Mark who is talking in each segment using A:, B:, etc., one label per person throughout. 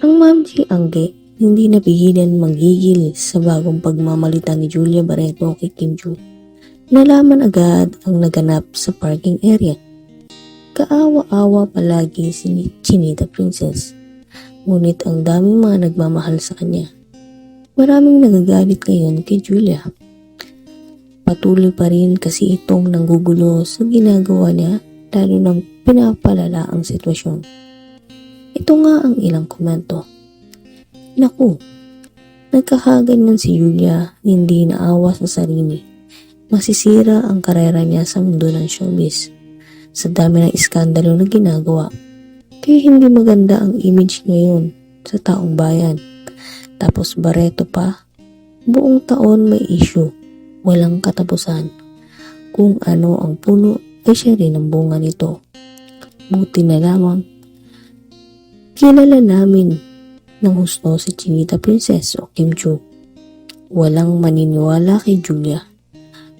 A: Ang Mamsi Angge hindi napigilan manggigil sa bagong pagmamalita ni Julia Barreto kay Kim Joo. Nalaman agad ang naganap sa parking area. Kaawa-awa palagi si Chinita Princess. Ngunit ang daming mga nagmamahal sa kanya. Maraming nagagalit ngayon kay Julia. Patuloy pa rin kasi itong nanggugulo sa ginagawa niya lalo nang pinapalala ang sitwasyon. Ito nga ang ilang komento. Naku, nagkakaganyan si Julia, hindi naawa sa sarili. Masisira ang karera niya sa mundo ng showbiz. Sa dami ng iskandalo na ginagawa. Kaya hindi maganda ang image ngayon sa taong bayan. Tapos bareto pa, buong taon may issue, walang katapusan. Kung ano ang puno ay siya rin ang bunga nito. Buti na lamang Kilala namin ng husto si Chinita Princess o Kim Joo. Walang maniniwala kay Julia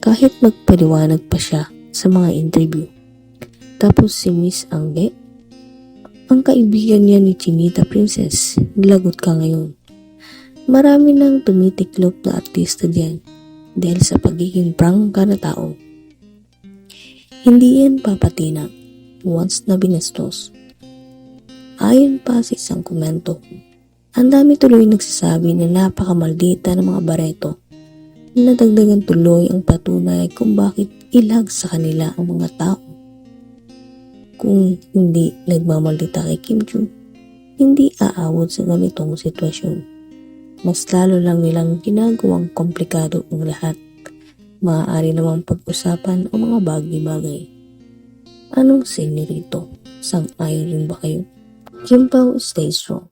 A: kahit magpaliwanag pa siya sa mga interview. Tapos si Miss Angge, ang kaibigan niya ni Chinita Princess, lagot ka ngayon. Marami nang tumitiklop na artista diyan dahil sa pagiging prangka na tao. Hindi yan papatina once na binastos. Ayon pa sa isang komento, ang dami tuloy nagsasabi na napakamaldita ng mga bareto. Nadagdagan tuloy ang patunay kung bakit ilag sa kanila ang mga tao. Kung hindi nagmamaldita kay Kim Joo, hindi aawod sa ganitong sitwasyon. Mas lalo lang nilang ginagawang komplikado ang lahat. Maaari namang pag-usapan ang mga bagay-bagay. Anong sinyo rito? Sang-ayon ba kayo? Kimbo stays strong.